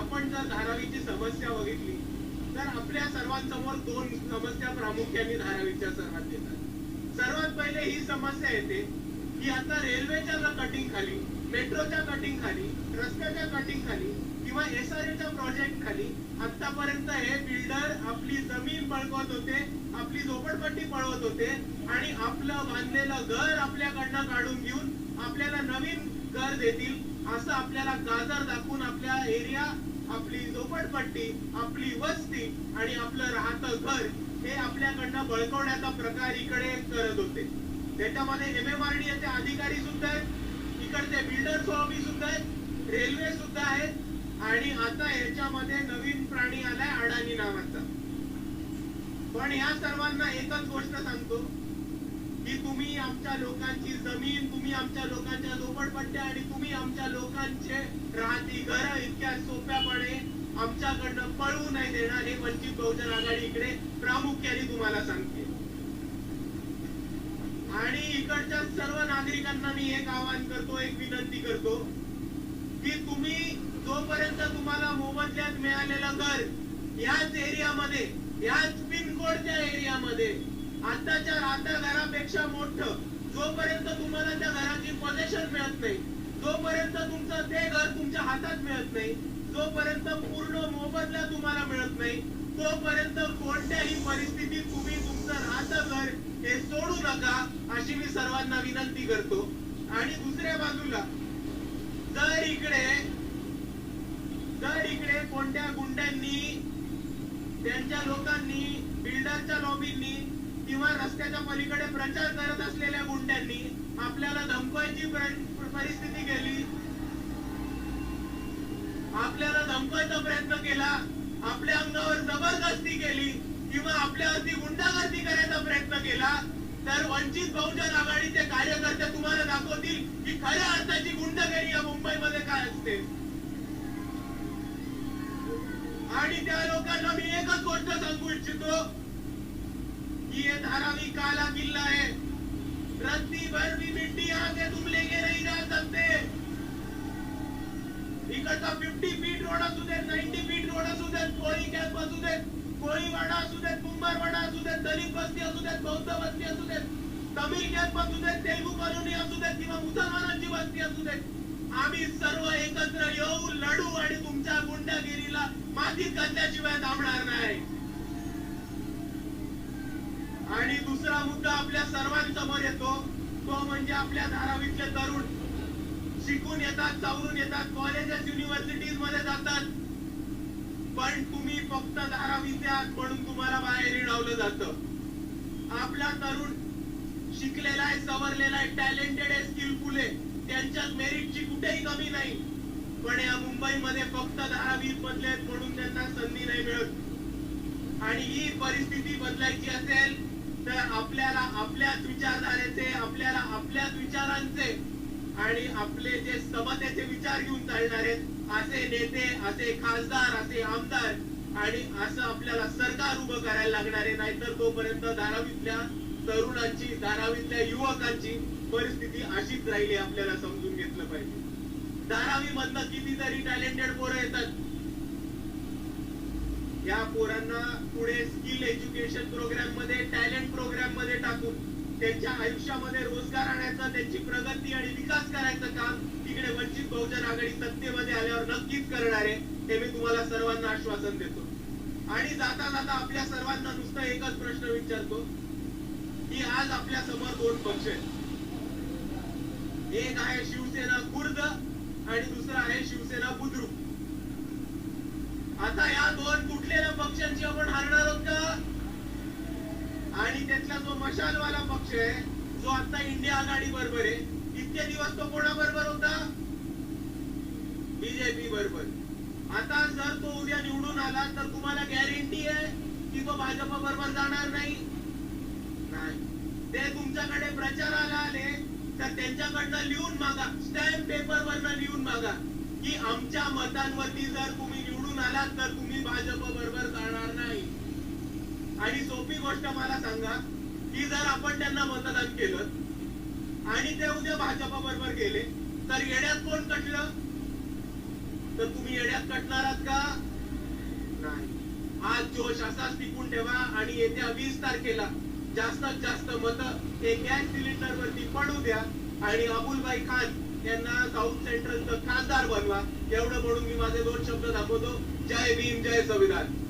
आपण जर धारावीची समस्या बघितली तर आपल्या सर्वांसमोर दोन समस्या प्रामुख्याने धारावीच्या सर्वात येतात. सर्वात पहिले ही समस्या येते की आता रेल्वेच्या कटिंग खाली मेट्रोच्या कटिंग खाली रस्त्याच्या कटिंग खाली किंवा एसआरएच्या प्रोजेक्ट खाली आतापर्यंत हे बिल्डर आपली जमीन बळकवत होते आपली झोपडपट्टी पळवत होते आणि आपलं बांधलेलं घर आपल्याकडनं काढून घेऊन आपल्याला नवीन घर देतील. असं आपल्याला गाजर दाखवून आपल्या एरिया आपली झोपडपट्टी आपली वस्ती आणि आपलं राहतं घर हे आपल्याकडनं बळकवण्याचा प्रकार इकडे करत होते. त्याच्यामध्ये एम एम आर डी अधिकारी सुद्धा आहेत इकडचे बिल्डर स्वामी सुद्धा आहेत रेल्वे सुद्धा आहेत आणि आता याच्यामध्ये नवीन प्राणी आलाय अडाणी नावाचा. पण या सर्वांना एकच गोष्ट सांगतो की तुम्ही आमच्या लोकांची जमीन तुम्ही आमच्या लोकांच्या झोपडपट्ट्या आणि तुम्ही आमच्या लोकांचे राहती घर इतक्या सोप्यापणे आमच्याकडनं पळवू नाही देणार हे वंचित बहुजन आघाडी इकडे प्रामुख्याने तुम्हाला सांगते. आणि इकडच्या सर्व नागरिकांना मी एक आवाहन करतो एक विनंती करतो की तुम्ही जोपर्यंत तुम्हाला मोबदल्यात मिळालेलं घर याच एरियामध्ये याच पिनकोडच्या एरियामध्ये आताच्या राहत्या घरापेक्षा मोठं. जोपर्यंत तुम्हाला त्या घराची पोझेशन मिळत नाही जोपर्यंत तुमचं ते घर तुमच्या हातात मिळत नाही जोपर्यंत पूर्ण मोबदला तुम्हाला मिळत नाही तोपर्यंत कोणत्याही परिस्थितीत तुम्ही तुमचं राहतं घर हे सोडू नका अशी मी सर्वांना विनंती करतो. आणि दुसऱ्या बाजूला जर इकडे जर इकडे कोणत्या गुंड्यांनी त्यांच्या लोकांनी बिल्डरच्या लॉबींनी किंवा रस्त्याच्या पलीकडे प्रचार करत असलेल्या गुंड्यांनी आपल्याला धमकायची परिस्थिती केली. आपल्याला धमकायचा प्रयत्न केला. आपल्या अंगावर जबरदस्ती केली किंवा आपल्यावरती गुंडागर्दी करायचा प्रयत्न केला तर वंचित बहुजन आघाडीचे कार्यकर्ते तुम्हाला दाखवतील की खऱ्या अर्थाची गुंडगिरी या मुंबईमध्ये काय असते. आणि त्या लोकांना मी एकच गोष्ट सांगू इच्छितो. कि ये धारावी काला किला है। रत्ती भर भी मिट्टी आके तुम लेके नहीं जा सकते। इकडचा फिफ्टी फीट रोड असू देत नाईन्टी फीट रोड असू देत कोळी कॅम्प असू देत कोळीवाडा असू देत कुंभारवाडा असू देत दलित बस्ती असू देत बौद्ध बस्ती असू देत तमिळ कॅम्प असू देत तेलगू कॉलनी असू देत किंवा मुसलमानांची बस्ती असू देत आम्ही सर्व एकत्र येऊ लढू आणि तुमच्या गुंडागिरीला मातीत घातल्याशिवाय थांबणार नाही. सर्वांसमोर येतो तो म्हणजे आपल्या धारावीतले तरुण. शिकून येतात चावरून येतात कॉलेजेस युनिव्हर्सिटीजमध्ये जातात. पण तुम्ही फक्त धारावीचे आहात म्हणून तुम्हाला बाहेर हिणवलं जात. आपला तरुण शिकलेला आहे सवरलेला आहे टॅलेंटेड आहे स्किलफुल आहे. त्यांच्यात मेरिटची कुठेही कमी नाही. पण या मुंबईमध्ये फक्त धारावी मधले आहेत म्हणून त्यांना संधी नाही मिळत. आणि ही परिस्थिती बदलायची असेल तर आपल्याला आपल्याच विचारधारेचे आपल्याला आपल्याच विचारांचे आणि आपले जे समतेचे विचार घेऊन चालणारे असे नेते असे खासदार असे आमदार आणि असं आपल्याला सरकार उभं करायला लागणारे नाहीतर तोपर्यंत धारावीतल्या तरुणांची धारावीतल्या युवकांची परिस्थिती अशीच राहिली आपल्याला समजून घेतलं पाहिजे. धारावी मधनं कितीतरी टॅलेंटेड पोरं येतात. या पोरांना पुढे स्किल एज्युकेशन प्रोग्राममध्ये टॅलेंट प्रोग्राममध्ये टाकून त्यांच्या आयुष्यामध्ये रोजगार आणायचं त्यांची प्रगती आणि विकास करायचं काम तिकडे वंचित बहुजन आघाडी सत्तेमध्ये आल्यावर नक्कीच करणार आहे हे मी तुम्हाला सर्वांना आश्वासन देतो. आणि जाता जाता आपल्या सर्वांना नुसतं एकच प्रश्न विचारतो की आज आपल्यासमोर दोन पक्ष आहेत. एक आहे शिवसेना खुर्द आणि दुसरा आहे शिवसेना बुद्रुक. आता या दोन तुटलेल्या पक्षांची आपण हारणार आहोत का? आणि त्यातला जो मशालवाला पक्ष आहे जो आता इंडिया आघाडी बरोबर आहे इतके दिवस तो कोणा बरोबर होता? बीजेपी बरोबर आता जर तो उद्या निवडून आला तर तुम्हाला गॅरंटी आहे की तो भाजप बरोबर जाणार नाही? नाही. ते तुमच्याकडे प्रचाराला आले तर त्यांच्याकडनं लिहून मागा स्टॅम्प पेपर वरनं लिहून मागा की आमच्या मतांवरती जर तुम्ही निवडून आलात तर तुम्ही भाजप बरोबर करणार नाही. आणि सोपी गोष्ट मला सांगा की जर आपण त्यांना मतदान केलं आणि ते उद्या भाजप बरोबर गेले तर येण्यात कोण कटलं? तर तुम्ही येण्यात कटणार आहात का? नाही. हा जोश असाच टिकून ठेवा आणि येत्या वीस तारखेला जास्तीत जास्त मत हे गॅस सिलेंडर वरती पडू द्या. आणि अबुलबाई खान त्यांना साऊथ सेंट्रलचं खासदार बनवा. एवढं म्हणून मी माझे दोन शब्द दाखवतो. जय भीम जय संविधान.